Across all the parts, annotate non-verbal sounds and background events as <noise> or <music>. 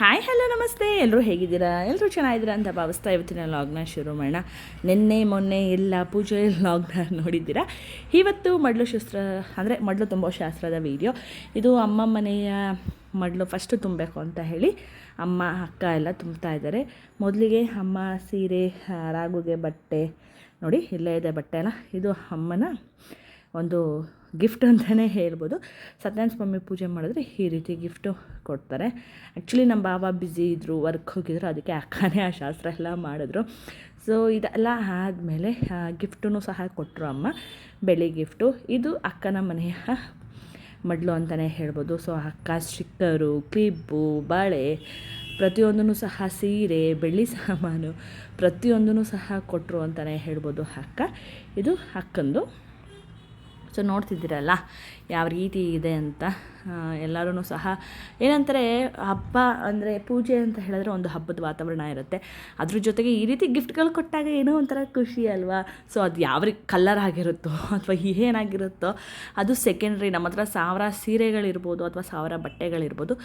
Hi hello ನಮಸ್ತೆ. ಎಲ್ಲರೂ ಹೇಗಿದ್ದೀರಾ? ಎಲ್ಲರೂ ಚೆನ್ನಾಗಿದ್ದೀರಾ ಅಂತ ಭಾವಿಸ್ತಾ ಇವತ್ತಿನ ಲಾಗ್ನ ಶುರು ಮಾಡೋಣ. ನಿನ್ನೆ, ಮೊನ್ನೆ ಎಲ್ಲ ಪೂಜೆ ಲಾಗ್ನ ನೋಡಿದ್ದೀರಾ? ಇವತ್ತು ಮಡ್ಲು ಶಸ್ತ್ರ, ಅಂದರೆ ಮಡ್ಲು ತುಂಬ ಶಾಸ್ತ್ರದ ವೀಡಿಯೋ ಇದು ಅಮ್ಮ ಮನೆಯ ಮಡ್ಲು ಫಸ್ಟು ತುಂಬಬೇಕು ಅಂತ ಹೇಳಿ ಅಮ್ಮ, ಅಕ್ಕ ಎಲ್ಲ ತುಂಬ್ತಾ ಇದ್ದಾರೆ. ಮೊದಲಿಗೆ ಅಮ್ಮ ಸೀರೆ ರಾಗುಗೆ ಬಟ್ಟೆ, ನೋಡಿ ಇಲ್ಲೇ ಇದೆ ಬಟ್ಟೆ ಅಲ್ಲ. ಇದು ಅಮ್ಮನ ಒಂದು ಗಿಫ್ಟ್ ಅಂತಲೇ ಹೇಳ್ಬೋದು. ಸತ್ಯನಾರಾಯಣ ಸ್ವಾಮಿ ಪೂಜೆ ಮಾಡಿದ್ರೆ ಈ ರೀತಿ ಗಿಫ್ಟು ಕೊಡ್ತಾರೆ. ಆ್ಯಕ್ಚುಲಿ ನಮ್ಮ ಬಾಬಾ ಬ್ಯುಸಿ ಇದ್ದರು ವರ್ಕ್ ಹೋಗಿದ್ರು, ಅದಕ್ಕೆ ಅಕ್ಕನೇ ಆ ಶಾಸ್ತ್ರ ಎಲ್ಲ ಮಾಡಿದ್ರು. ಸೊ ಇದೆಲ್ಲ ಆದಮೇಲೆ ಗಿಫ್ಟೂ ಸಹ ಕೊಟ್ಟರು ಅಮ್ಮ. ಬೆಳ್ಳಿ ಗಿಫ್ಟು. ಇದು ಅಕ್ಕನ ಮನೆಯ ಮಡ್ಲು ಅಂತಲೇ ಹೇಳ್ಬೋದು. ಸೊ ಅಕ್ಕ ಸ್ಟಿಕ್ಕರು ಕ್ಲಿಬ್ಬು ಬಾಳೆ ಪ್ರತಿಯೊಂದೂ ಸಹ ಸೀರೆ, ಬೆಳ್ಳಿ ಸಾಮಾನು ಪ್ರತಿಯೊಂದೂ ಸಹ ಕೊಟ್ಟರು ಅಂತಲೇ ಹೇಳ್ಬೋದು ಅಕ್ಕ. ಇದು ಅಕ್ಕಂದು ಸೊ ನೋಡ್ತಿದ್ದೀರಲ್ಲ ಯಾವ ರೀತಿ ಇದೆ ಅಂತ. ಎಲ್ಲರೂ ಸಹ ಏನಂತಾರೆ, ಹಬ್ಬ ಅಂದರೆ ಪೂಜೆ ಅಂತ ಹೇಳಿದ್ರೆ ಒಂದು ಹಬ್ಬದ ವಾತಾವರಣ ಇರುತ್ತೆ. ಅದ್ರ ಜೊತೆಗೆ ಈ ರೀತಿ ಗಿಫ್ಟ್ಗಳು ಕೊಟ್ಟಾಗ ಏನೋ ಒಂಥರ ಖುಷಿ ಅಲ್ವಾ? ಸೊ ಅದು ಯಾವ ರೀ ಕಲರ್ ಆಗಿರುತ್ತೋ <laughs> ಅಥವಾ ಏನಾಗಿರುತ್ತೋ, ಅದು ಸೆಕೆಂಡ್ರಿ ನಮ್ಮ ಹತ್ರ ಸಾವಿರ ಸೀರೆಗಳಿರ್ಬೋದು ಅಥವಾ ಸಾವಿರ ಬಟ್ಟೆಗಳಿರ್ಬೋದು.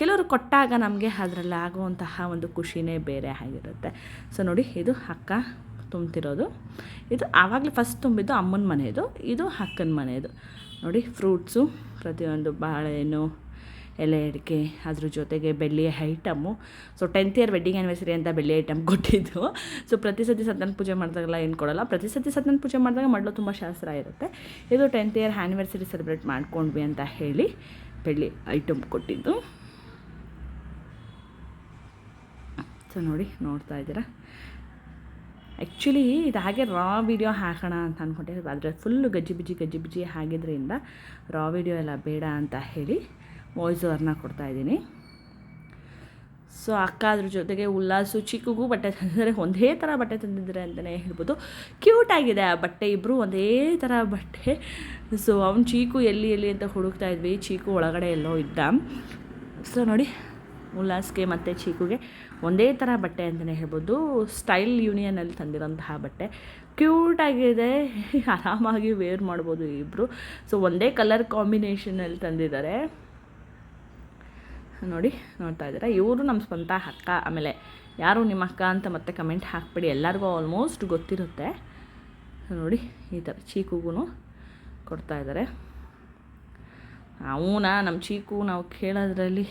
ಕೆಲವರು ಕೊಟ್ಟಾಗ ನಮಗೆ ಅದರಲ್ಲಿ ಆಗುವಂತಹ ಒಂದು ಖುಷಿನೇ ಬೇರೆ ಆಗಿರುತ್ತೆ. ಸೊ ನೋಡಿ, ಇದು ಅಕ್ಕ ತುಂಬ್ತಿರೋದು. ಇದು ಆವಾಗಲೇ ಫಸ್ಟ್ ತುಂಬಿದ್ದು ಅಮ್ಮನ ಮನೆಯದು ಇದು ಅಕ್ಕನ ಮನೆಯದು ನೋಡಿ ಫ್ರೂಟ್ಸು ಪ್ರತಿಯೊಂದು ಬಾಳೆಹಣ್ಣು, ಎಲೆ ಅಡಿಕೆ, ಅದ್ರ ಜೊತೆಗೆ ಬೆಳ್ಳಿಯ item so tenth year wedding anniversary ಅಂತ ಬೆಳ್ಳಿ ಐಟಮ್ ಕೊಟ್ಟಿದ್ದು. ಸೊ ಪ್ರತಿ ಸತಿ ಸತ್ಯನ ಪೂಜೆ ಮಾಡಿದಾಗೆಲ್ಲ ಏನು ಕೊಡೋಲ್ಲ. ಪ್ರತಿ ಸತಿ ಸತ್ಯನ ಪೂಜೆ ಮಾಡಿದಾಗ ಮಾಡಲು ತುಂಬ ಶಾಸ್ತ್ರ ಇರುತ್ತೆ. ಇದು ಟೆಂತ್ ಇಯರ್ ಆ್ಯನಿವರ್ಸರಿ ಸೆಲೆಬ್ರೇಟ್ ಮಾಡ್ಕೊಂಡ್ವಿ ಅಂತ ಹೇಳಿ ಬೆಳ್ಳಿ ಐಟಮ್ ಕೊಟ್ಟಿದ್ದು. ಸೊ ನೋಡಿ, ನೋಡ್ತಾ ಇದ್ದೀರಾ? ಆ್ಯಕ್ಚುಲಿ ಇದು ಹಾಗೆ ರಾ ವಿಡಿಯೋ ಹಾಕೋಣ ಅಂತ ಅಂದ್ಕೊಂಡೆ ಆದರೆ ಫುಲ್ಲು ಗಜ್ಜಿ ಬಿಜ್ಜಿ ಗಜ್ಜಿ ಬಿಜ್ಜಿ ಆಗಿದ್ದರಿಂದ ರಾ ವಿಡಿಯೋ ಎಲ್ಲ ಬೇಡ ಅಂತ ಹೇಳಿ ವಾಯ್ಸ್ ಓವರ್ನ ಕೊಡ್ತಾಯಿದ್ದೀನಿ ಸೊ ಅಕ್ಕ ಅದ್ರ ಜೊತೆಗೆ ಉಲ್ಲಾಸು, ಚಿಕ್ಕಗೂ ಬಟ್ಟೆ ತಂದಿದ್ದಾರೆ ಒಂದೇ ಥರ ಬಟ್ಟೆ ತಂದಿದ್ದಾರೆ ಅಂತಲೇ ಹೇಳ್ಬೋದು. ಕ್ಯೂಟ್ ಆಗಿದೆ ಆ ಬಟ್ಟೆ ಇಬ್ಬರು ಒಂದೇ ಥರ ಬಟ್ಟೆ. ಸೊ ಅವ್ನು ಚೀಕು ಎಲ್ಲಿ ಎಲ್ಲಿ ಅಂತ ಹುಡುಕ್ತಾ ಇದ್ವಿ. ಚೀಕು ಒಳಗಡೆ ಎಲ್ಲೋ ಇದ್ದ. ಸೊ ನೋಡಿ, ಉಲ್ಲಾಸ್ಗೆ ಮತ್ತು ಚೀಕುಗೆ ಒಂದೇ ಥರ ಬಟ್ಟೆ ಅಂತಲೇ ಹೇಳ್ಬೋದು. ಸ್ಟೈಲ್ ಯೂನಿಯನಲ್ಲಿ ತಂದಿರೋಂತಹ ಬಟ್ಟೆ. ಕ್ಯೂಟಾಗಿದೆ ಆರಾಮಾಗಿ ವೇರ್ ಮಾಡ್ಬೋದು ಇಬ್ಬರು ಸೊ ಒಂದೇ ಕಲರ್ ಕಾಂಬಿನೇಷನಲ್ಲಿ ತಂದಿದ್ದಾರೆ. ನೋಡಿ, ನೋಡ್ತಾ ಇದ್ದಾರೆ? ಇವರು ನಮ್ಮ ಸ್ವಂತ ಅಕ್ಕ. ಆಮೇಲೆ ಯಾರು ನಿಮ್ಮ ಅಕ್ಕ ಅಂತ ಮತ್ತೆ ಕಮೆಂಟ್ ಹಾಕ್ಬಿಡಿ. ಎಲ್ಲರಿಗೂ ಆಲ್ಮೋಸ್ಟ್ ಗೊತ್ತಿರುತ್ತೆ. ನೋಡಿ, ಈ ಥರ ಚೀಕುಗೂ ಕೊಡ್ತಾ ಇದ್ದಾರೆ. ಅವನ ನಮ್ಮ ಚೀಕು ನಾವು ಕೇಳೋದ್ರಲ್ಲಿ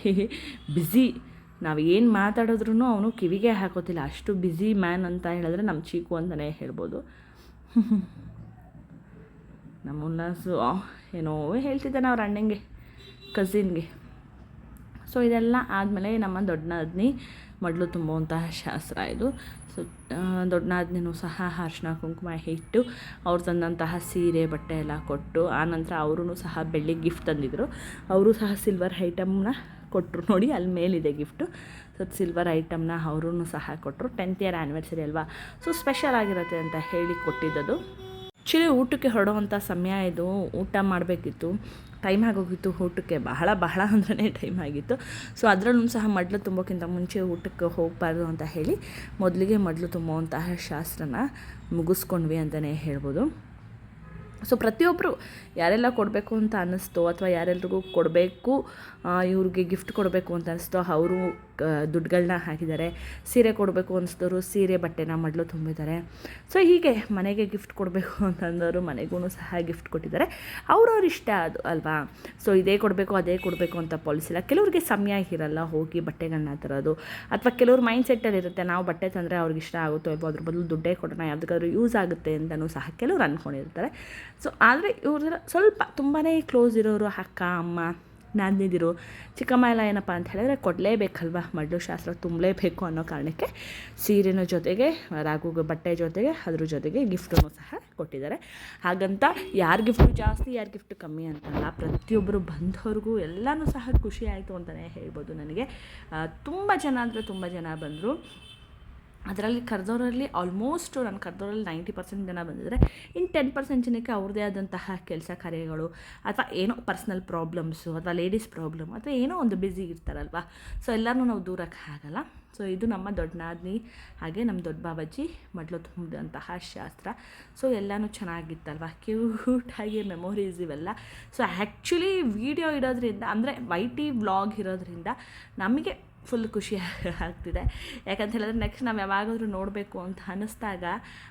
ಬ್ಯುಸಿ ನಾವು ಏನು ಮಾತಾಡಿದ್ರೂ ಅವನು ಕಿವಿಗೆ ಹಾಕೋತಿಲ್ಲ. ಅಷ್ಟು ಬ್ಯುಸಿ ಮ್ಯಾನ್ ಅಂತ ಹೇಳಿದ್ರೆ ನಮ್ಮ ಚೀಕು ಅಂತಲೇ ಹೇಳ್ಬೋದು. <laughs> ನಮ್ಮ ಉಲ್ಲಾಸು ಏನೋ ಹೇಳ್ತಿದ್ದಾನೆ ಅವ್ರ ಅಣ್ಣಂಗೆ ಕಸಿನ್ಗೆ ಸೊ ಇದೆಲ್ಲ ಆದಮೇಲೆ ನಮ್ಮ ದೊಡ್ಡನಾದ್ನಿ ಮಡಲು ತುಂಬುವಂತಹ ಶಾಸ್ತ್ರ ಇದು. ಸೊ ದೊಡ್ಡನಾದ್ನೂ ಸಹ ಅರ್ಶಿನ ಕುಂಕುಮ ಇಟ್ಟು ಅವ್ರು ತಂದಂತಹ ಸೀರೆ, ಬಟ್ಟೆ ಎಲ್ಲ ಕೊಟ್ಟು ಆನಂತರ ಅವರೂ ಸಹ ಬೆಳ್ಳಿ ಗಿಫ್ಟ್ ತಂದಿದ್ರು. ಅವರು ಸಹ ಸಿಲ್ವರ್ ಐಟಮ್ನ ಕೊಟ್ಟರು ನೋಡಿ, ಅಲ್ಲಿ ಮೇಲಿದೆ ಗಿಫ್ಟು. ಸೊ ಸಿಲ್ವರ್ ಐಟಮ್ನ ಅವರೂ ಸಹ ಕೊಟ್ಟರು ಟೆಂತ್ ಇಯರ್ ಆ್ಯನಿವರ್ಸರಿ ಅಲ್ವಾ? ಸೊ ಸ್ಪೆಷಲ್ ಆಗಿರುತ್ತೆ ಅಂತ ಹೇಳಿ ಕೊಟ್ಟಿದ್ದದು. ಆ್ಯಕ್ಚುಲಿ ಊಟಕ್ಕೆ ಹೊರಡುವಂಥ ಸಮಯ ಇದು. ಊಟ ಮಾಡಬೇಕಿತ್ತು. ಟೈಮ್ ಆಗೋಗಿತ್ತು ಊಟಕ್ಕೆ. ಬಹಳ ಬಹಳ ಅಂದ್ರೆ ಟೈಮ್ ಆಗಿತ್ತು. ಸೊ ಅದರಲ್ಲೂ ಸಹ ಮಡ್ಲು ತುಂಬೋಕ್ಕಿಂತ ಮುಂಚೆ ಊಟಕ್ಕೆ ಹೋಗಬಾರ್ದು ಅಂತ ಹೇಳಿ, ಮೊದಲಿಗೆ ಮಡ್ಲು ತುಂಬುವಂತಹ ಶಾಸ್ತ್ರನ ಮುಗಿಸ್ಕೊಂಡ್ವಿ ಅಂತಲೇ ಹೇಳ್ಬೋದು. ಸೊ ಪ್ರತಿಯೊಬ್ಬರು ಯಾರೆಲ್ಲ ಕೊಡಬೇಕು ಅಂತ ಅನ್ನಿಸ್ತೋ ಅಥವಾ ಯಾರೆಲ್ರಿಗೂ ಕೊಡಬೇಕು ಇವ್ರಿಗೆ ಗಿಫ್ಟ್ ಕೊಡಬೇಕು ಅಂತ ಅನಿಸ್ತೋ ಅವರು ದುಡ್ಡುಗಳನ್ನ ಹಾಕಿದ್ದಾರೆ, ಸೀರೆ ಕೊಡಬೇಕು ಅನಿಸಿದವರು ಸೀರೆ ಬಟ್ಟೆನ ಮಡಲು ತುಂಬಿದ್ದಾರೆ. ಸೊ ಹೀಗೆ ಮನೆಗೆ ಗಿಫ್ಟ್ ಕೊಡಬೇಕು <laughs> ಅಂತಂದವರು ಮನೆಗೂ ಸಹ ಗಿಫ್ಟ್ ಕೊಟ್ಟಿದ್ದಾರೆ. ಅವ್ರವ್ರ ಇಷ್ಟ ಅದು, ಅಲ್ವಾ? ಸೊ ಇದೇ ಕೊಡಬೇಕು, ಅದೇ ಕೊಡಬೇಕು ಅಂತ ಪಾಲಿಸಿ ಇಲ್ಲ. ಕೆಲವ್ರಿಗೆ ಸಮಯ ಇರಲ್ಲ ಹೋಗಿ ಬಟ್ಟೆಗಳನ್ನ ತರೋದು. ಅಥವಾ ಕೆಲವ್ರ ಮೈಂಡ್ ಸೆಟ್ಟಲ್ಲಿ ಇರುತ್ತೆ, ನಾವು ಬಟ್ಟೆ ತಂದರೆ ಅವ್ರಿಗೆ ಇಷ್ಟ ಆಗುತ್ತೋ ಇಲ್ವೋ, ಅದ್ರ ಬದಲು ದುಡ್ಡೇ ಕೊಡೋಣ, ಯಾವುದಕ್ಕಾದ್ರೂ ಯೂಸ್ ಆಗುತ್ತೆ ಅಂತಲೂ ಸಹ ಕೆಲವ್ರು ಅಂದ್ಕೊಂಡಿರ್ತಾರೆ ಸೊ ಆದರೆ ಇವ್ರ ಸ್ವಲ್ಪ ತುಂಬಾ ಕ್ಲೋಸ್ ಇರೋರು ಅಕ್ಕ, ಅಮ್ಮ ನಾದಿನಿದಿರು ಚಿಕ್ಕಮ್ಮ ಎಲ್ಲ ಏನಪ್ಪ ಅಂತ ಹೇಳಿದ್ರೆ ಕೊಡಲೇಬೇಕಲ್ವ? ಮಡ್ಲು ಶಾಸ್ತ್ರ ತುಂಬಲೇಬೇಕು ಅನ್ನೋ ಕಾರಣಕ್ಕೆ ಸೀರೆನ ಜೊತೆಗೆ ರಾಗು ಬಟ್ಟೆ ಜೊತೆಗೆ, ಅದ್ರ ಜೊತೆಗೆ ಗಿಫ್ಟನ್ನು ಸಹ ಕೊಟ್ಟಿದ್ದಾರೆ. ಹಾಗಂತ ಯಾರು ಗಿಫ್ಟು ಜಾಸ್ತಿ, ಯಾರು ಗಿಫ್ಟು ಕಮ್ಮಿ ಅಂತಲ್ಲ ಪ್ರತಿಯೊಬ್ಬರು ಬಂದವ್ರಿಗೂ ಎಲ್ಲನೂ ಸಹ ಖುಷಿ ಆಯಿತು ಅಂತಲೇ ಹೇಳ್ಬೋದು ನನಗೆ. ತುಂಬ ಜನ ಅಂದರೆ ತುಂಬ ಜನ ಬಂದರು. ಅದರಲ್ಲಿ ಕರೆದವರಲ್ಲಿ ಆಲ್ಮೋಸ್ಟ್ ನಾನು ಕರೆದವರಲ್ಲಿ ನೈಂಟಿ ಪರ್ಸೆಂಟ್ ಜನ ಬಂದಿದ್ದಾರೆ ಇನ್ನು ಟೆನ್ ಪರ್ಸೆಂಟ್ ಜನಕ್ಕೆ ಅವ್ರದ್ದೇ ಆದಂತಹ ಕೆಲಸ ಕಾರ್ಯಗಳು, ಅಥವಾ ಏನೋ ಪರ್ಸ್ನಲ್ ಪ್ರಾಬ್ಲಮ್ಸು ಅಥವಾ ಲೇಡೀಸ್ ಪ್ರಾಬ್ಲಮ್ ಅಥವಾ ಏನೋ ಒಂದು ಬ್ಯುಸಿ ಇರ್ತಾರಲ್ವ. ಸೊ ಎಲ್ಲರೂ ನಾವು ದೂರಕ್ಕೆ ಆಗಲ್ಲ. ಸೊ ಇದು ನಮ್ಮ ದೊಡ್ಡ ನಾದ್ನಿ, ಹಾಗೆ ನಮ್ಮ ದೊಡ್ಡ ಬಾಬಾಜಿ ಮಡ್ಲು ತುಂಬಿದಂತಹ ಶಾಸ್ತ್ರ. ಸೊ ಎಲ್ಲನೂ ಚೆನ್ನಾಗಿತ್ತಲ್ವ? ಕ್ಯೂಟಾಗಿ ಮೆಮೊರೀಸ್ ಇವೆಲ್ಲ. ಸೊ ಆ್ಯಕ್ಚುಲಿ ವೀಡಿಯೋ ಇಡೋದ್ರಿಂದ, ಅಂದರೆ ವೈ ಟಿ ವ್ಲಾಗ್ ಇರೋದ್ರಿಂದ ನಮಗೆ ಫುಲ್ ಖುಷಿ <laughs> ಆಗ್ತಿದೆ. ಯಾಕಂತ ಹೇಳಿದ್ರೆ ನೆಕ್ಸ್ಟ್ ನಾವು ಯಾವಾಗಾದರೂ ನೋಡಬೇಕು ಅಂತ ಅನ್ನಿಸ್ದಾಗ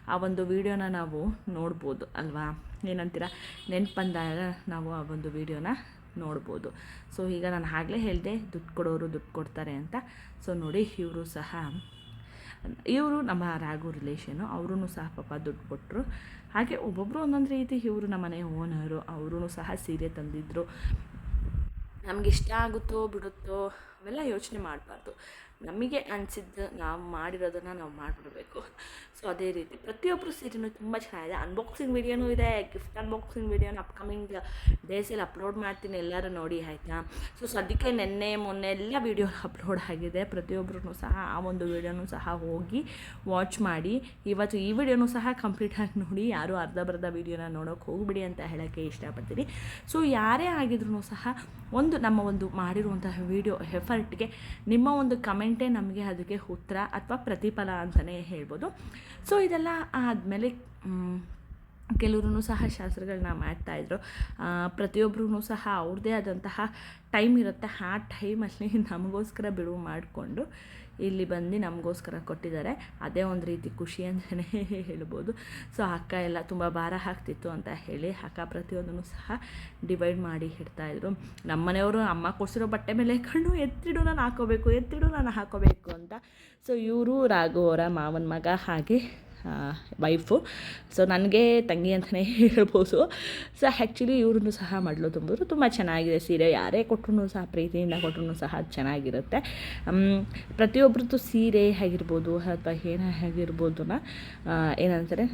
ಆ ಒಂದು ವೀಡಿಯೋನ ನಾವು ನೋಡ್ಬೋದು ಅಲ್ವಾ? ಏನಂತೀರ? ನೆನ್ಪು ಬಂದಾಗ ನಾವು ಆ ಒಂದು ವೀಡಿಯೋನ ನೋಡ್ಬೋದು. ಸೊ ಈಗ ನಾನು ಆಗಲೇ ಹೇಳಿದೆ, ದುಡ್ಡು ಕೊಡೋರು ದುಡ್ಡು ಕೊಡ್ತಾರೆ ಅಂತ. ಸೊ ನೋಡಿ, ಇವರು ಸಹ, ಇವರು ನಮ್ಮ ರಾಗು ರಿಲೇಷನು ಅವರೂ ಸಹ ಪಾಪ ದುಡ್ಡು ಕೊಟ್ಟರು ಹಾಗೆ ಒಬ್ಬೊಬ್ಬರು ಒಂದೊಂದು ರೀತಿ ಇವರು ನಮ್ಮ ಮನೆ ಓನರು ಅವರೂ ಸಹ ಸೀರೆ ತಂದಿದ್ದರು ನಮ್ಗೆ ಇಷ್ಟ ಆಗುತ್ತೋ ಬಿಡುತ್ತೋ ಅವೆಲ್ಲ ಯೋಚನೆ ಮಾಡಬಾರ್ದು. ನಮಗೆ ಅನಿಸಿದ್ದು ನಾವು ಮಾಡಿರೋದನ್ನು ನಾವು ಮಾಡಿಬಿಡ್ಬೇಕು. ಸೊ ಅದೇ ರೀತಿ ಪ್ರತಿಯೊಬ್ಬರು ಸೀರೆನೂ ತುಂಬ ಚೆನ್ನಾಗಿದೆ. ಅನ್ಬಾಕ್ಸಿಂಗ್ ವಿಡಿಯೋನೂ ಇದೆ ಗಿಫ್ಟ್ ಅನ್ಬಾಕ್ಸಿಂಗ್ ವಿಡಿಯೋನ ಅಪ್ಕಮಿಂಗ್ ಡೇಸಲ್ಲಿ ಅಪ್ಲೋಡ್ ಮಾಡ್ತೀನಿ. ಎಲ್ಲರೂ ನೋಡಿ, ಆಯಿತಾ? ಸೊ ಸದ್ಯಕ್ಕೆ ನಿನ್ನೆ, ಮೊನ್ನೆ ಎಲ್ಲ ವೀಡಿಯೋ ಅಪ್ಲೋಡ್ ಆಗಿದೆ. ಪ್ರತಿಯೊಬ್ಬರೂ ಸಹ ಆ ಒಂದು ವಿಡಿಯೋನೂ ಸಹ ಹೋಗಿ ವಾಚ್ ಮಾಡಿ. ಇವತ್ತು ಈ ವಿಡಿಯೋನೂ ಸಹ ಕಂಪ್ಲೀಟಾಗಿ ನೋಡಿ, ಯಾರು ಅರ್ಧ ಬರ್ಧ ವೀಡಿಯೋನ ನೋಡೋಕೆ ಹೋಗ್ಬಿಡಿ ಅಂತ ಹೇಳೋಕ್ಕೆ ಇಷ್ಟಪಡ್ತೀನಿ. ಸೊ ಯಾರೇ ಆಗಿದ್ರೂ ಸಹ ಒಂದು ನಮ್ಮ ಒಂದು ಮಾಡಿರುವಂತಹ ವೀಡಿಯೋ ಎಫರ್ಟ್ಗೆ ನಿಮ್ಮ ಒಂದು ಕಮೆಂಟೇ ನಮಗೆ ಅದಕ್ಕೆ ಉತ್ತರ ಅಥವಾ ಪ್ರತಿಫಲ ಅಂತಲೇ ಹೇಳ್ಬೋದು. ಸೊ ಇದೆಲ್ಲ ಆದಮೇಲೆ ಕೆಲವರು ಸಹ ಶಾಸ್ತ್ರಗಳನ್ನ ಮಾಡ್ತಾಯಿದ್ರು ಪ್ರತಿಯೊಬ್ಬರೂ ಸಹ ಅವ್ರದ್ದೇ ಆದಂತಹ ಟೈಮ್ ಇರುತ್ತೆ. ಆ ಟೈಮಲ್ಲಿ ನಮಗೋಸ್ಕರ ಬಿಡುವು ಮಾಡಿಕೊಂಡು ಇಲ್ಲಿ ಬಂದು ನಮಗೋಸ್ಕರ ಕೊಟ್ಟಿದ್ದಾರೆ. ಅದೇ ಒಂದು ರೀತಿ ಖುಷಿ ಅಂತಲೇ <laughs> ಹೇಳ್ಬೋದು. ಸೊ ಅಕ್ಕ ಎಲ್ಲ ತುಂಬ ಭಾರ ಹಾಕ್ತಿತ್ತು ಅಂತ ಹೇಳಿ ಅಕ್ಕ ಪ್ರತಿಯೊಂದನ್ನು ಸಹ ಡಿವೈಡ್ ಮಾಡಿ ಇಡ್ತಾಯಿದ್ರು ನಮ್ಮ ಮನೆಯವರು ಅಮ್ಮ ಕೊಡಿಸಿರೋ ಬಟ್ಟೆ ಮೇಲೆ ಕಣ್ಣು ಎತ್ತಿಡು ನಾನು ಹಾಕೋಬೇಕು, ಎತ್ತಿಡು ನಾನು ಹಾಕೋಬೇಕು ಅಂತ. ಸೊ ಇವರು ರಾಘು ಅವರ ಮಾವನ ಮಗ ಹಾಗೆ ವೈಫು ಸೊ ನನಗೆ ತಂಗಿ ಅಂತಲೇ ಹೇಳ್ಬೋದು. ಸೊ ಆ್ಯಕ್ಚುಲಿ ಇವ್ರನ್ನೂ ಸಹ ಮಾಡಲು ತುಂಬಿದ್ರು ತುಂಬ ಚೆನ್ನಾಗಿದೆ ಸೀರೆ. ಯಾರೇ ಕೊಟ್ಟರು ಸಹ, ಪ್ರೀತಿಯಿಂದ ಕೊಟ್ಟರು ಸಹ ಚೆನ್ನಾಗಿರುತ್ತೆ. ಪ್ರತಿಯೊಬ್ಬರದ್ದು ಸೀರೆ ಆಗಿರ್ಬೋದು ಅಥವಾ ಏನೇ ಆಗಿರ್ಬೋದು ಏನಂತಾರೆ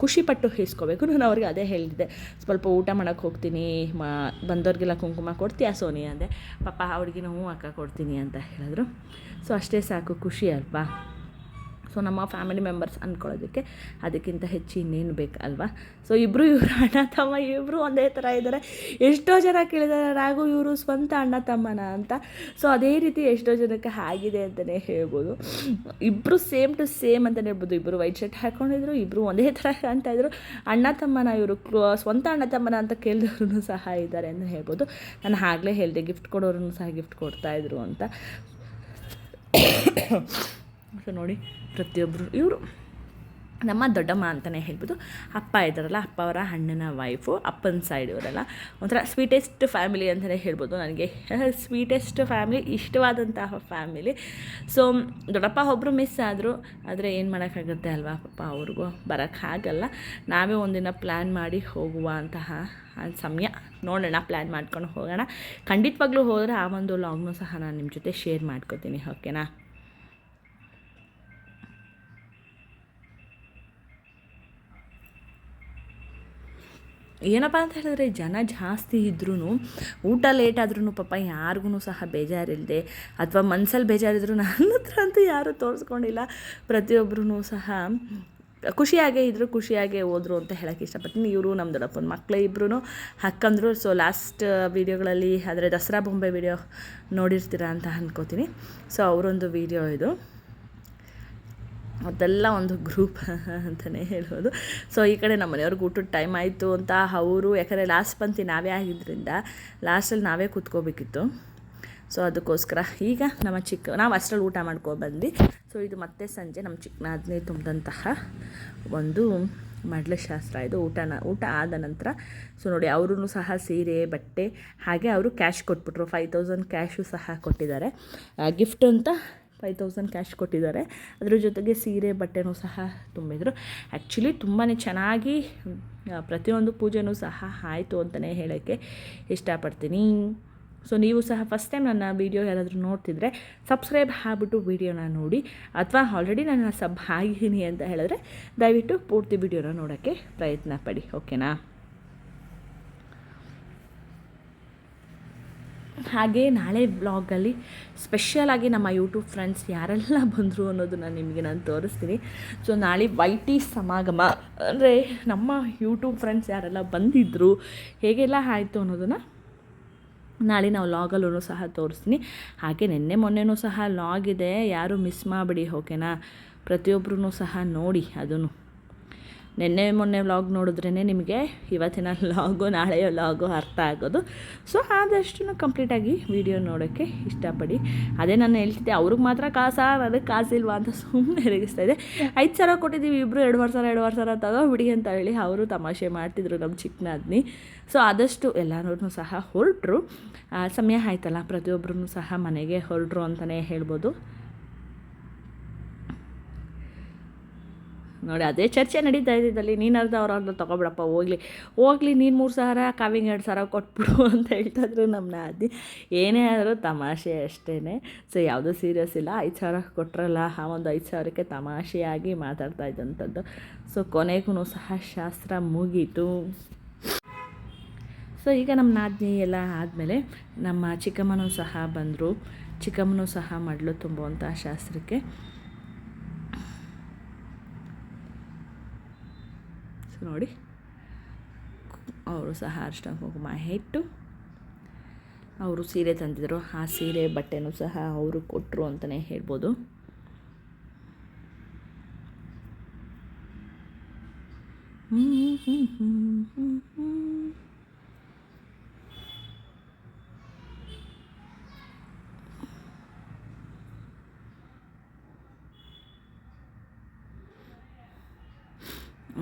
ಖುಷಿಪಟ್ಟು ಇಸ್ಕೋಬೇಕು. ನಾನು ಅವ್ರಿಗೆ ಅದೇ ಹೇಳಿದ್ದೆ. ಸ್ವಲ್ಪ ಊಟ ಮಾಡೋಕ್ಕೆ ಹೋಗ್ತೀನಿ, ಮಾ, ಬಂದವ್ರಿಗೆಲ್ಲ ಕುಂಕುಮ ಕೊಡ್ತೀಯಾ ಸೋನಿ ಅಂದೆ. ಪಾಪ ಅವ್ರಿಗೆ ನೋವು ಅಕ್ಕ ಕೊಡ್ತೀನಿ ಅಂತ ಹೇಳಿದ್ರು. ಸೊ ಅಷ್ಟೇ ಸಾಕು. ಖುಷಿ ಅಲ್ವಾ? ಸೊ ನಮ್ಮ ಫ್ಯಾಮಿಲಿ ಮೆಂಬರ್ಸ್ ಅಂದ್ಕೊಳ್ಳೋದಕ್ಕೆ ಅದಕ್ಕಿಂತ ಹೆಚ್ಚು ಇನ್ನೇನು ಬೇಕಲ್ವಾ? ಸೊ ಇಬ್ಬರು ಇವರು ಅಣ್ಣ ತಮ್ಮ ಇಬ್ಬರು ಒಂದೇ ಥರ ಇದ್ದಾರೆ. ಎಷ್ಟೋ ಜನ ಕೇಳಿದ್ದಾರೆ, ರಾಘು, ಇವರು ಸ್ವಂತ ಅಣ್ಣ ತಮ್ಮನ? ಅಂತ. ಸೊ ಅದೇ ರೀತಿ ಎಷ್ಟೋ ಜನಕ್ಕೆ ಆಗಿದೆ ಅಂತಲೇ ಹೇಳ್ಬೋದು. ಇಬ್ಬರು ಸೇಮ್ ಟು ಸೇಮ್ ಅಂತಲೇ ಹೇಳ್ಬೋದು. ಇಬ್ಬರು ವೈಟ್ ಶರ್ಟ್ ಹಾಕ್ಕೊಂಡಿದ್ರು ಇಬ್ಬರು ಒಂದೇ ಥರ ಅಂತ ಇದ್ರು. ಅಣ್ಣ ತಮ್ಮನ, ಇವರು ಸ್ವಂತ ಅಣ್ಣ ತಮ್ಮನ ಅಂತ ಕೇಳಿದವ್ರು ಸಹ ಇದ್ದಾರೆ ಅಂತ ಹೇಳ್ಬೋದು. ನಾನು ಆಗಲೇ ಹೇಳಿದೆ, ಗಿಫ್ಟ್ ಕೊಡೋರು ಸಹ ಗಿಫ್ಟ್ ಕೊಡ್ತಾಯಿದ್ರು ಅಂತ. <coughs> ಸೊ ನೋಡಿ. ಪ್ರತಿಯೊಬ್ಬರು ಇವರು. ನಮ್ಮ ದೊಡ್ಡಮ್ಮ ಅಂತಲೇ ಹೇಳ್ಬೋದು. ಅಪ್ಪ ಇದ್ದಾರಲ್ಲ, ಅಪ್ಪ ಅವರ ಅಣ್ಣನ ವೈಫು ಅಪ್ಪನ ಸೈಡ್ ಇವರೆಲ್ಲ. ಒಂಥರ ಸ್ವೀಟೆಸ್ಟ್ ಫ್ಯಾಮಿಲಿ ಅಂತಲೇ ಹೇಳ್ಬೋದು ನನಗೆ. <laughs> ಸ್ವೀಟೆಸ್ಟ್ ಫ್ಯಾಮಿಲಿ ಇಷ್ಟವಾದಂತಹ ಫ್ಯಾಮಿಲಿ ಸೊ ದೊಡ್ಡಪ್ಪ ಒಬ್ಬರು ಮಿಸ್ ಆದರು, ಆದರೆ ಏನು ಮಾಡೋಕ್ಕಾಗುತ್ತೆ ಅಲ್ವಾ? ಪಾಪ ಅವ್ರಿಗೂ ಬರೋಕ್ಕಾಗಲ್ಲ ನಾವೇ ಒಂದಿನ ಪ್ಲ್ಯಾನ್ ಮಾಡಿ ಹೋಗುವ ಅಂತಹ ಸಮಯ. ನೋಡೋಣ ಪ್ಲ್ಯಾನ್ ಮಾಡ್ಕೊಂಡು ಹೋಗೋಣ. ಖಂಡಿತವಾಗ್ಲೂ ಹೋದರೆ ಆ ಒಂದು ಲಾಗ್ನೂ ಸಹ ನಾನು ನಿಮ್ಮ ಜೊತೆ ಶೇರ್ ಮಾಡ್ಕೋತೀನಿ ಓಕೆನಾ ಏನಪ್ಪ ಅಂತ ಹೇಳಿದ್ರೆ ಜನ ಜಾಸ್ತಿ ಇದ್ರೂ ಊಟ ಲೇಟ್ ಆದ್ರೂ ಪಾಪ ಯಾರಿಗೂ ಸಹ ಬೇಜಾರಿಲ್ಲದೆ ಅಥವಾ ಮನ್ಸಲ್ಲಿ ಬೇಜಾರಿದ್ರು ನನ್ನ ಹತ್ರ ಅಂತೂ ಯಾರೂ ತೋರಿಸ್ಕೊಂಡಿಲ್ಲ. ಪ್ರತಿಯೊಬ್ಬರೂ ಸಹ ಖುಷಿಯಾಗೇ ಇದ್ದರು ಖುಷಿಯಾಗೇ ಹೋದರು ಅಂತ ಹೇಳೋಕ್ಕೆ ಇಷ್ಟಪಡ್ತೀನಿ. ಇವರು ನಮ್ಮ ದೊಡ್ಡಪ್ಪನ ಮಕ್ಕಳೇ ಇಬ್ಬರೂ ಹಾಕಂದ್ರು ಸೊ ಲಾಸ್ಟ್ ವೀಡಿಯೋಗಳಲ್ಲಿ ಆದರೆ ದಸರಾ ಬೊಂಬೆ ವೀಡಿಯೋ ನೋಡಿರ್ತೀರ ಅಂತ ಅಂದ್ಕೋತೀನಿ ಸೊ ಅವರೊಂದು ವೀಡಿಯೋ ಇದು. ಅದೆಲ್ಲ ಒಂದು ಗ್ರೂಪ್ <laughs> ಅಂತಲೇ ಹೇಳ್ಬೋದು. ಸೊ ಈ ಕಡೆ ನಮ್ಮ ಮನೆಯವ್ರಿಗೆ ಊಟದ ಟೈಮ್ ಆಯಿತು ಅಂತ ಅವರು, ಯಾಕಂದರೆ ಲಾಸ್ಟ್ ಪಂತಿ ನಾವೇ ಆಗಿದ್ದರಿಂದ ಲಾಸ್ಟಲ್ಲಿ ನಾವೇ ಕೂತ್ಕೋಬೇಕಿತ್ತು. ಸೊ ಅದಕ್ಕೋಸ್ಕರ ಈಗ ನಮ್ಮ ಚಿಕ್ಕ, ನಾವು ಅಷ್ಟರಲ್ಲಿ ಊಟ ಮಾಡ್ಕೊಬಂದು ಸೊ ಇದು ಮತ್ತೆ ಸಂಜೆ ನಮ್ಮ ಚಿಕ್ಕ ಅದನ್ನೇ ತುಂಬಿದಂತಹ ಒಂದು ಮಡ್ಲ ಶಾಸ್ತ್ರ. ಇದು ಊಟನ, ಊಟ ಆದ ನಂತರ ಸೊ ನೋಡಿ ಅವರು ಸಹ ಸೀರೆ, ಬಟ್ಟೆ, ಹಾಗೆ ಅವರು ಕ್ಯಾಶ್ ಕೊಟ್ಬಿಟ್ರು. ಫೈವ್ ತೌಸಂಡ್ ಕ್ಯಾಶು ಸಹ ಕೊಟ್ಟಿದ್ದಾರೆ. ಗಿಫ್ಟ್ ಅಂತ ಫೈವ್ ತೌಸಂಡ್ ಕ್ಯಾಶ್ ಕೊಟ್ಟಿದ್ದಾರೆ. ಅದ್ರ ಜೊತೆಗೆ ಸೀರೆ, ಬಟ್ಟೆನೂ ಸಹ ತುಂಬಿದರು. ಆ್ಯಕ್ಚುಲಿ ತುಂಬಾ ಚೆನ್ನಾಗಿ ಪ್ರತಿಯೊಂದು ಪೂಜೆನೂ ಸಹ ಆಯಿತು ಅಂತಲೇ ಹೇಳೋಕ್ಕೆ ಇಷ್ಟಪಡ್ತೀನಿ. ಸೊ ನೀವು ಸಹ ಫಸ್ಟ್ ಟೈಮ್ ನನ್ನ ವೀಡಿಯೋ ಯಾರಾದರೂ ನೋಡ್ತಿದ್ರೆ ಸಬ್ಸ್ಕ್ರೈಬ್ ಆಗಿಬಿಟ್ಟು ವೀಡಿಯೋನ ನೋಡಿ, ಅಥವಾ ಆಲ್ರೆಡಿ ನನ್ನ ಸಬ್ ಆಗಿದ್ದೀನಿ ಅಂತ ಹೇಳಿದ್ರೆ, ದಯವಿಟ್ಟು ಪೂರ್ತಿ ವೀಡಿಯೋನ ನೋಡೋಕ್ಕೆ ಪ್ರಯತ್ನ ಪಡಿ ಓಕೆನಾ ಹಾಗೆ ನಾಳೆ ಬ್ಲಾಗಲ್ಲಿ ಸ್ಪೆಷಲಾಗಿ ನಮ್ಮ ಯೂಟ್ಯೂಬ್ ಫ್ರೆಂಡ್ಸ್ ಯಾರೆಲ್ಲ ಬಂದರು ಅನ್ನೋದನ್ನು ನಿಮಗೆ ನಾನು ತೋರಿಸ್ತೀನಿ. ಸೊ ನಾಳೆ ವೈಟಿ ಸಮಾಗಮ. ಅಂದರೆ ನಮ್ಮ ಯೂಟ್ಯೂಬ್ ಫ್ರೆಂಡ್ಸ್ ಯಾರೆಲ್ಲ ಬಂದಿದ್ದರು ಹೇಗೆಲ್ಲ ಆಯಿತು ಅನ್ನೋದನ್ನು ನಾಳೆ ನಾವು ಲಾಗಲ್ಲೂ ಸಹ ತೋರಿಸ್ತೀನಿ. ಹಾಗೆ ನಿನ್ನೆ ಮೊನ್ನೆನೂ ಸಹ ಲಾಗ್ ಇದೆ. ಯಾರು ಮಿಸ್ ಮಾಡಿಬಿಡಿ ಓಕೆನಾ ಪ್ರತಿಯೊಬ್ಬರೂ ಸಹ ನೋಡಿ ಅದನ್ನು ನಿನ್ನೆ ಮೊನ್ನೆ ವ್ಲಾಗ್ ನೋಡಿದ್ರೇ ನಿಮಗೆ ಇವತ್ತಿನ ವ್ಲಾಗು, ನಾಳೆಯ ವ್ಲಾಗು ಅರ್ಥ ಆಗೋದು. ಸೊ ಆದಷ್ಟು ಕಂಪ್ಲೀಟಾಗಿ ವಿಡಿಯೋ ನೋಡೋಕ್ಕೆ ಇಷ್ಟಪಡಿ. ಅದೇ ನಾನು ಹೇಳ್ತಿದ್ದೆ, ಅವ್ರಿಗೆ ಮಾತ್ರ ಕಾಸಾ ಅದಕ್ಕೆ ಕಾಸಿಲ್ವಾ ಅಂತ ಸುಮ್ಮನೆ ರೇಗಿಸ್ತಾ ಇದೆ ಐದು ಸಾವಿರ ಕೊಟ್ಟಿದ್ದೀವಿ ಇಬ್ಬರು ಎರಡುವರೆ ಸಾವಿರ ಎರಡುವರೆ ಸಾವಿರ ತಗೋಬಿಡಿ ಅಂತ ಹೇಳಿ ಅವರು ತಮಾಷೆ ಮಾಡ್ತಿದ್ರು ನಮ್ಮ ಚಿಕ್ಕನಾದ್ನಿ. ಸೊ ಆದಷ್ಟು ಎಲ್ಲರೂ ಸಹ ಹೊರಟರು. ಸಮಯ ಆಯ್ತಲ್ಲ ಪ್ರತಿಯೊಬ್ಬರೂ ಸಹ ಮನೆಗೆ ಹೊರಟರು ಅಂತಲೇ ಹೇಳ್ಬೋದು. ನೋಡಿ, ಅದೇ ಚರ್ಚೆ ನಡೀತಾ ಇದ್ದಿದ್ದಲ್ಲಿ ನೀನು ಅರ್ಧ ಅವ್ರ ಅರ್ಧ ತೊಗೊಬಿಡಪ್ಪ, ಹೋಗ್ಲಿ. ಹೋಗ್ಲಿ, ನೀನು ಮೂರು <laughs> ಸಾವಿರ ಕಾವಿಂಗ್ ಎರಡು ಸಾವಿರ ಕೊಟ್ಬಿಡು ಅಂತ ಹೇಳ್ತಾಯಿದ್ರು ನಮ್ಮನ್ನ ನಮ್ಮ ನಾದಿ ಏನೇ ಆದರೂ ತಮಾಷೆ ಅಷ್ಟೇ ಸೊ ಯಾವುದೂ ಸೀರಿಯಸ್ ಇಲ್ಲ. ಐದು ಸಾವಿರ ಕೊಟ್ಟರಲ್ಲ ಆ ಒಂದು ಐದು ಸಾವಿರಕ್ಕೆ ತಮಾಷೆಯಾಗಿ ಮಾತಾಡ್ತಾ ಇದ್ದಂಥದ್ದು. ಸೊ ಕೊನೆಗೂ ಸಹ ಶಾಸ್ತ್ರ ಮುಗೀತು. ಸೊ ಈಗ ನಮ್ಮ ನಾದಿನಿ ಎಲ್ಲ ಆದಮೇಲೆ ನಮ್ಮ ಚಿಕ್ಕಮ್ಮನೂ ಸಹ ಬಂದರು. ಚಿಕ್ಕಮ್ಮನೂ ಸಹ ಮಡ್ಲು ತುಂಬುವಂಥ ಶಾಸ್ತ್ರಕ್ಕೆ. ನೋಡಿ. ಅವರು ಸಹ ಅರ್ಶಿನ ಕುಂಕುಮ ಇಟ್ಟು ಅವರು ಸೀರೆ ತಂದಿದ್ದರು ಆ ಸೀರೆ ಬಟ್ಟೆನೂ ಸಹ ಅವರು ಕೊಟ್ಟರು ಅಂತಲೇ ಹೇಳ್ಬೋದು.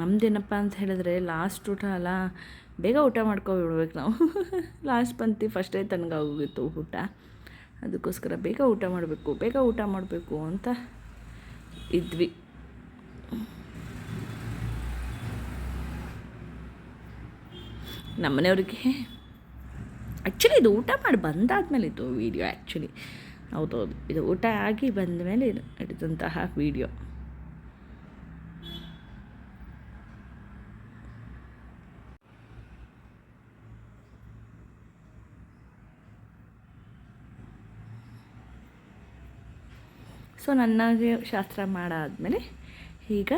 ನಮ್ದೇನಪ್ಪ ಅಂತ ಹೇಳಿದ್ರೆ ಲಾಸ್ಟ್ ಊಟ ಅಲ್ಲ, ಬೇಗ ಊಟ ಮಾಡ್ಕೊಬಿಡ್ಬೇಕು ನಾವು. <laughs> ಲಾಸ್ಟ್ ಪಂಕ್ತಿ ಫಸ್ಟೇ ತನಗಾಗೋಗಿತ್ತು ಊಟ. ಅದಕ್ಕೋಸ್ಕರ ಬೇಗ ಊಟ ಮಾಡಬೇಕು, ಬೇಗ ಊಟ ಮಾಡಬೇಕು ಅಂತ ಇದ್ವಿ. ನಮ್ಮನೆಯವ್ರಿಗೆ ಆ್ಯಕ್ಚುಲಿ ಇದು ಊಟ ಮಾಡಿ ಬಂದಾದ್ಮೇಲೆ ಇದು ವೀಡಿಯೋ ಆ್ಯಕ್ಚುಲಿ ಹೌದೌದು, ಇದು ಊಟ ಆಗಿ ಬಂದ ಮೇಲೆ ಹಿಡಿದಂತಹ ವೀಡಿಯೋ ಸೊ ನನಗೆ ಶಾಸ್ತ್ರ ಮಾಡಾದಮೇಲೆ ಈಗ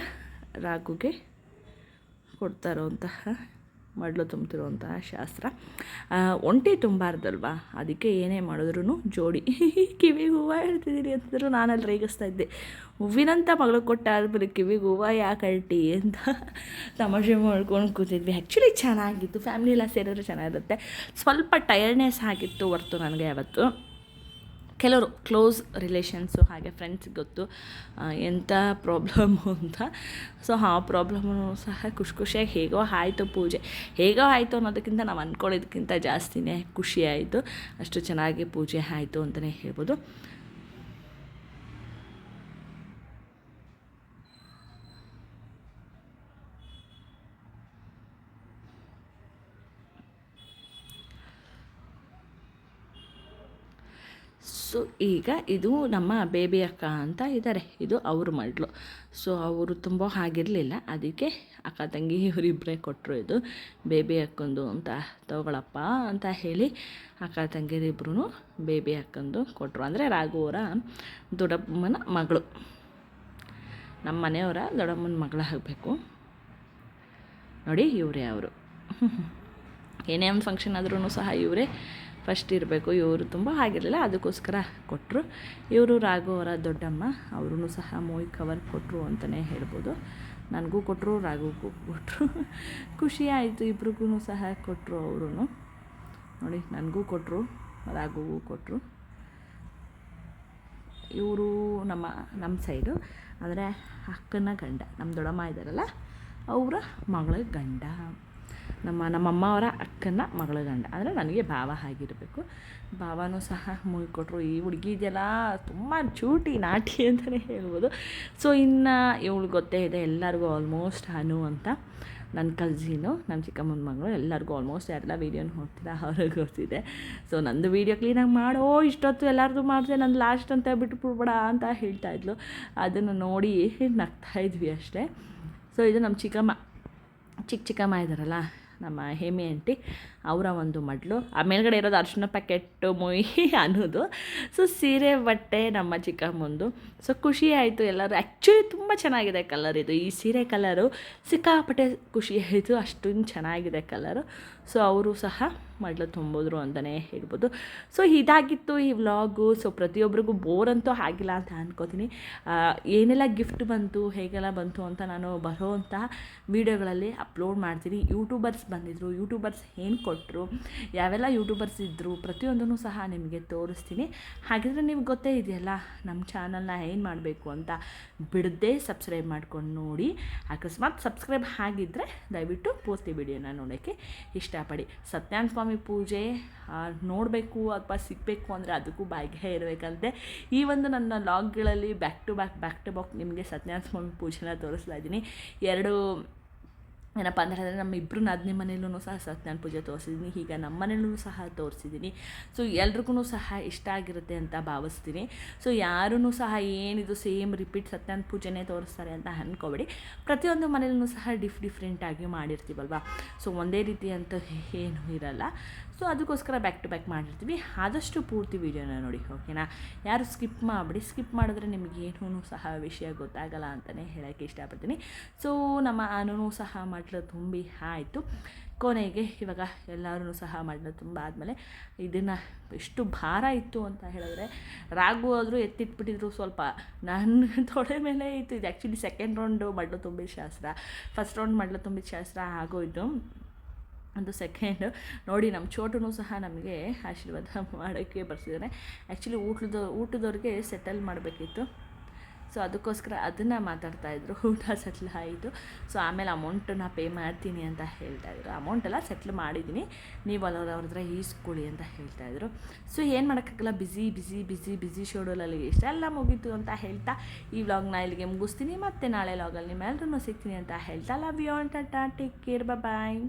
ರಾಗುಗೆ ಕೊಡ್ತಾ ಇರೋಂತಹ ಮಡಲು ತುಂಬ್ತಿರುವಂತಹ ಶಾಸ್ತ್ರ. ಒಂಟಿ ತುಂಬಾರ್ದಲ್ವಾ? ಅದಕ್ಕೆ ಏನೇ ಮಾಡಿದ್ರು ಜೋಡಿ. <laughs> ಕಿವಿಗೆ ಹೂವು ಹೇಳ್ತಿದ್ದೀರಿ ಅಂತಂದ್ರು, ನಾನಲ್ಲಿ ರೇಗಿಸ್ತಾ ಇದ್ದೆ. ಹೂವಿನಂತ ಮಗಳು ಕೊಟ್ಟಾದ್ಮೇಲೆ ಕಿವಿಗೆ ಹೂವು ಯಾಕೆ ಅಲ್ಟಿ ಅಂತ <laughs> ತಮಾಷೆ ಮಾಡ್ಕೊಂಡು ಕೂತಿದ್ವಿ. ಆ್ಯಕ್ಚುಲಿ ಚೆನ್ನಾಗಿತ್ತು. ಫ್ಯಾಮಿಲಿ ಎಲ್ಲ ಸೇರಿದ್ರೆ ಚೆನ್ನಾಗಿರುತ್ತೆ. ಸ್ವಲ್ಪ ಟಯರ್ಡ್ನೆಸ್ ಆಗಿತ್ತು ಹೊರ್ತು ನನಗೆ ಯಾವತ್ತು. ಕೆಲವರು ಕ್ಲೋಸ್ ರಿಲೇಷನ್ಸು ಹಾಗೆ ಫ್ರೆಂಡ್ಸ್ ಗೊತ್ತು. ಎಂಥ ಪ್ರಾಬ್ಲಮ್ಮು <laughs> ಅಂತ. ಸೊ ಆ ಪ್ರಾಬ್ಲಮ್ಮು ಸಹ ಖುಷಿ ಖುಷಿಯಾಗಿ ಹೇಗೋ ಆಯಿತು ಪೂಜೆ. ಹೇಗೋ ಆಯಿತು ಅನ್ನೋದಕ್ಕಿಂತ ನಾವು ಅಂದ್ಕೊಳ್ಳೋದಕ್ಕಿಂತ ಜಾಸ್ತಿನೇ ಖುಷಿ ಆಯಿತು. ಅಷ್ಟು ಚೆನ್ನಾಗಿ ಪೂಜೆ ಆಯಿತು ಅಂತಲೇ ಹೇಳ್ಬೋದು. ಸೊ ಈಗ ಇದು ನಮ್ಮ ಬೇಬಿ ಅಕ್ಕ ಅಂತ ಇದ್ದಾರೆ ಇದು ಅವ್ರ ಮಡ್ಲು. ಸೊ ಅವರು ತುಂಬ ಆಗಿರಲಿಲ್ಲ ಅದಕ್ಕೆ ಅಕ್ಕ ತಂಗಿ ಇವರಿಬ್ಬರೇ ಕೊಟ್ಟರು ಇದು ಬೇಬಿ ಅಕ್ಕಂದು ಅಂತ ತಗೊಳಪ್ಪ ಅಂತ ಹೇಳಿ ಅಕ್ಕ ತಂಗಿರಿಬ್ರು ಬೇಬಿ ಅಕ್ಕಂದು ಕೊಟ್ಟರು ಅಂದರೆ ರಾಘುವರ ದೊಡ್ಡಮ್ಮನ ಮಗಳು. ನಮ್ಮ ಮನೆಯವರ ದೊಡ್ಡಮ್ಮನ ಮಗಳಾಗಬೇಕು ನೋಡಿ ಇವರೇ ಅವರು. ಏನೇ ಫಂಕ್ಷನ್ ಆದ್ರೂ ಸಹ ಇವರೇ ಫಸ್ಟ್ ಇರಬೇಕು. ಇವರು ತುಂಬ ಆಗಿರಲಿಲ್ಲ ಅದಕ್ಕೋಸ್ಕರ ಕೊಟ್ಟರು ಇವರು ರಾಘು ಅವರ ದೊಡ್ಡಮ್ಮ ಅವ್ರೂ ಸಹ ಮೂವಿ ಕವರ್ ಕೊಟ್ಟರು ಅಂತಲೇ ಹೇಳ್ಬೋದು. ನನಗೂ ಕೊಟ್ಟರು ರಾಘುಗೂ ಕೊಟ್ಟರು ಖುಷಿ ಆಯಿತು ಇಬ್ರಿಗೂ ಸಹ ಕೊಟ್ಟರು ಅವರು ನೋಡಿ, ನನಗೂ ಕೊಟ್ಟರು ರಾಘುಗೂ ಕೊಟ್ಟರು ಇವರು ನಮ್ಮ ನಮ್ಮ ಸೈಡು. ಅಂದರೆ ಅಕ್ಕನ ಗಂಡ, ನಮ್ಮ ದೊಡ್ಡಮ್ಮ ಇದ್ದಾರಲ್ಲ, ಅವರ ಮಗಳ ಗಂಡ. ನಮ್ಮ ನಮ್ಮಮ್ಮ ಅವರ ಅಕ್ಕನ ಮಗಳ ಗಂಡ. ಅಂದರೆ ನನಗೆ ಭಾವ ಆಗಿರಬೇಕು ಭಾವನೂ ಸಹ ಕೊಟ್ಟರು ಈ ಹುಡುಗಿ ಇದೆಯಲ್ಲ, ತುಂಬ ಚೂಟಿ ನಾಟಿ ಅಂತಲೇ ಹೇಳ್ಬೋದು. ಸೊ ಇನ್ನು ಇವಳು ಗೊತ್ತೇ ಇದೆ, ಎಲ್ಲರಿಗೂ ಆಲ್ಮೋಸ್ಟ್ ಅನು ಅಂತ. ನನ್ನ ಕಲ್ಸಿನು ನಮ್ಮ ಚಿಕ್ಕಮ್ಮನ ಮಗಳು ಎಲ್ಲರಿಗೂ ಆಲ್ಮೋಸ್ಟ್ ಎಲ್ಲ ವೀಡಿಯೋನ ನೋಡ್ತೀರಾ, ಅವ್ರಿಗೆ ಗೊತ್ತಿದೆ. ಸೊ ನಂದು ವೀಡಿಯೋ ಕ್ಲೀನಾಗಿ ಮಾಡೋ ಇಷ್ಟೊತ್ತು ಎಲ್ಲರದು ಮಾಡಿದೆ, ನಂದು ಲಾಸ್ಟ್ ಅಂತ ಬಿಟ್ಟು ಬಿಡ್ಬೇಡ ಅಂತ ಹೇಳ್ತಾಯಿದ್ಲು ಅದನ್ನು ನೋಡಿ ನಗ್ತಾ ಇದ್ವಿ ಅಷ್ಟೇ. ಸೊ ಇದು ನಮ್ಮ ಚಿಕ್ಕಮ್ಮ. ಚಿಕ್ಕ ಚಿಕ್ಕಮ್ಮ ಇದ್ದಾರಲ್ಲ ನಮ್ಮ ಹೇಮಿ ಆಂಟಿ. ಅವರ ಒಂದು ಮಡ್ಲು. ಆ ಮೇಲ್ಗಡೆ ಇರೋದು ಅರ್ಶಿನ ಪ್ಯಾಕೆಟ್ಟು ಮೊಯಿ <laughs> ಅನ್ನೋದು. ಸೊ ಸೀರೆ, ಬಟ್ಟೆ, ನಮ್ಮ ಚಿಕ್ಕಮ್ಮಂದು. ಸೊ ಖುಷಿ ಆಯಿತು ಎಲ್ಲರೂ. ಆ್ಯಕ್ಚುಲಿ ತುಂಬ ಚೆನ್ನಾಗಿದೆ ಕಲರ್ ಇದು. ಈ ಸೀರೆ ಕಲರು ಸಿಕ್ಕಾಪಟ್ಟೆ ಖುಷಿ ಆಯಿತು. ಅಷ್ಟೊಂದು ಚೆನ್ನಾಗಿದೆ ಕಲರು ಸೊ ಅವರು ಸಹ ಮಡ್ಲು ತುಂಬಿದ್ರು ಅಂತಲೇ ಹೇಳ್ಬೋದು. ಸೊ ಇದಾಗಿತ್ತು ಈ ವ್ಲಾಗು ಸೊ ಪ್ರತಿಯೊಬ್ಬರಿಗೂ ಬೋರ್ ಅಂತೂ ಆಗಿಲ್ಲ ಅಂತ ಅನ್ಕೋತೀನಿ. ಏನೆಲ್ಲ ಗಿಫ್ಟ್ ಬಂತು, ಹೇಗೆಲ್ಲ ಬಂತು ಅಂತ ನಾನು ಬರೋವಂಥ ವೀಡಿಯೋಗಳಲ್ಲಿ ಅಪ್ಲೋಡ್ ಮಾಡ್ತೀನಿ. ಯೂಟ್ಯೂಬರ್ಸ್ ಬಂದಿದ್ದರು ಯೂಟ್ಯೂಬರ್ಸ್ ಏನು ಕೊಟ್ಟರು ಯಾವೆಲ್ಲ ಯೂಟ್ಯೂಬರ್ಸ್ ಇದ್ದರು ಪ್ರತಿಯೊಂದನ್ನು ಸಹ ನಿಮಗೆ ತೋರಿಸ್ತೀನಿ. ಹಾಗಿದ್ರೆ ನಿಮ್ಗೆ ಗೊತ್ತೇ ಇದೆಯಲ್ಲ, ನಮ್ಮ ಚಾನಲ್ನ ಏನು ಮಾಡಬೇಕು ಅಂತ ಬಿಡದೆ ಸಬ್ಸ್ಕ್ರೈಬ್ ಮಾಡ್ಕೊಂಡು ನೋಡಿ. ಅಕಸ್ಮಾತ್ ಸಬ್ಸ್ಕ್ರೈಬ್ ಆಗಿದ್ದರೆ ದಯವಿಟ್ಟು ಪೂರ್ತಿ ವಿಡಿಯೋನ ನೋಡೋಕ್ಕೆ ಇಷ್ಟಪಡಿ. ಸತ್ಯನಾರಾಯಣ ಸ್ವಾಮಿ ಪೂಜೆ ನೋಡಬೇಕು ಅಥವಾ ಸಿಗಬೇಕು ಅಂದರೆ ಅದಕ್ಕೂ ಭಾಗ್ಯ ಇರಬೇಕಂತೆ. ಈ ಒಂದು ನನ್ನ ಲಾಗ್ಗಳಲ್ಲಿ back to back back to back ನಿಮಗೆ ಸತ್ಯನಾರಾಯಣ ಸ್ವಾಮಿ ಪೂಜೆನ ತೋರಿಸ್ತಾ ಇದ್ದೀನಿ. ಎರಡು ಏನಪ್ಪ ಅಂದರೆ ಅಂದರೆ ನಮ್ಮ ಇಬ್ಬರು ನಾದಿನಿ ಮನೇಲೂ ಸಹ ಸತ್ಯನಾರಾಯಣ ಪೂಜೆ ತೋರಿಸಿದ್ದೀನಿ ಈಗ ನಮ್ಮ ಮನೇಲೂ ಸಹ ತೋರಿಸಿದ್ದೀನಿ ಸೊ ಎಲ್ರಿಗೂ ಸಹ ಇಷ್ಟ ಆಗಿರುತ್ತೆ ಅಂತ ಭಾವಿಸ್ತೀನಿ. ಸೊ ಯಾರೂ ಸಹ ಏನಿದು ಸೇಮ್ ರಿಪೀಟ್ ಸತ್ಯನಾರಾಯಣ ಪೂಜೆನೇ ತೋರಿಸ್ತಾರೆ ಅಂತ ಅಂದ್ಕೋಬೇಡಿ ಪ್ರತಿಯೊಂದು ಮನೇಲೂ ಸಹ ಡಿಫ್ ಡಿಫ್ರೆಂಟಾಗಿ ಮಾಡಿರ್ತೀವಲ್ವಾ? ಸೊ ಒಂದೇ ರೀತಿ ಅಂತ ಏನೂ ಇರಲ್ಲ. ಸೊ ಅದಕ್ಕೋಸ್ಕರ ಬ್ಯಾಕ್ ಟು ಬ್ಯಾಕ್ ಮಾಡಿರ್ತೀವಿ. ಆದಷ್ಟು ಪೂರ್ತಿ ವೀಡಿಯೋನ ನೋಡಿ ಓಕೆನಾ ಯಾರು ಸ್ಕಿಪ್ ಮಾಡಿಬಿಡಿ. ಸ್ಕಿಪ್ ಮಾಡಿದ್ರೆ ನಿಮಗೆ ಏನೂ ಸಹ ವಿಷಯ ಗೊತ್ತಾಗಲ್ಲ ಅಂತಲೇ ಹೇಳೋಕ್ಕೆ ಇಷ್ಟಪಡ್ತೀನಿ. ಸೊ ನಮ್ಮ ಅನೂ ಸಹ ಮಟ್ಲು ತುಂಬಿ ಆಯಿತು. ಕೊನೆಗೆ ಇವಾಗ ಎಲ್ಲರೂ ಸಹ ಮಾಡಲು ತುಂಬ ಆದಮೇಲೆ ಇದನ್ನು ಎಷ್ಟು ಭಾರ ಇತ್ತು ಅಂತ ಹೇಳಿದ್ರೆ ರಾಗು ಆದರೂ ಎತ್ತಿಟ್ಬಿಟ್ಟಿದ್ರು ಸ್ವಲ್ಪ. ನನ್ನ <laughs> ತೊಡೆ ಮೇಲೆ ಇತ್ತು. ಇದು ಆ್ಯಕ್ಚುಲಿ ಸೆಕೆಂಡ್ ರೌಂಡು ಮಡ್ಲು ತುಂಬಿದ ಶಾಸ್ತ್ರ. ಫಸ್ಟ್ ರೌಂಡ್ ಮಡ್ಲು ತುಂಬಿದ ಶಾಸ್ತ್ರ ಆಗೋಯ್ತು. ಅದು ಸೆಕೆಂಡ್ ನೋಡಿ ನಮ್ಮ ಚೋಟನು ಸಹ ನಮಗೆ ಆಶೀರ್ವಾದ ಮಾಡೋಕ್ಕೆ ಬರ್ತಿದ್ದಾನೆ ಆ್ಯಕ್ಚುಲಿ ಊಟದ, ಊಟದವ್ರಿಗೆ ಸೆಟಲ್ ಮಾಡಬೇಕಿತ್ತು. ಸೊ ಅದಕ್ಕೋಸ್ಕರ ಅದನ್ನು ಮಾತಾಡ್ತಾಯಿದ್ರು ಊಟ ಸೆಟ್ಲ್ ಆಯಿತು. ಸೊ ಆಮೇಲೆ ಅಮೌಂಟನ್ನ ಪೇ ಮಾಡ್ತೀನಿ ಅಂತ ಹೇಳ್ತಾಯಿದ್ರು ಅಮೌಂಟ್ ಎಲ್ಲ ಸೆಟ್ಲ್ ಮಾಡಿದ್ದೀನಿ ನೀವು ಅಲ್ಲ ಅವ್ರ ಹತ್ರ ಈಸ್ಕೊಳ್ಳಿ ಅಂತ ಹೇಳ್ತಾಯಿದ್ರು ಸೊ ಏನು ಮಾಡೋಕ್ಕಾಗಲ್ಲ? ಬಿಸಿ ಬಿಸಿ ಬಿಸಿ ಬಿಸಿ ಶೆಡ್ಯೂಲಲ್ಲಿ ಇಷ್ಟೆಲ್ಲ ಮುಗೀತು ಅಂತ ಹೇಳ್ತಾ ಈ ವ್ಲಾಗ್ನ ಇಲ್ಲಿಗೆ ಮುಗಿಸ್ತೀನಿ. ಮತ್ತು ನಾಳೆ ವ್ಲಾಗಲ್ಲಿ ನಿಮ್ಮೆಲ್ಲರೂ ಸಿಗ್ತೀನಿ ಅಂತ ಹೇಳ್ತಾ. ಲವ್ ಯು ಅಂತ ಟೇಕ್ ಕೇರ್ ಬಾಯ್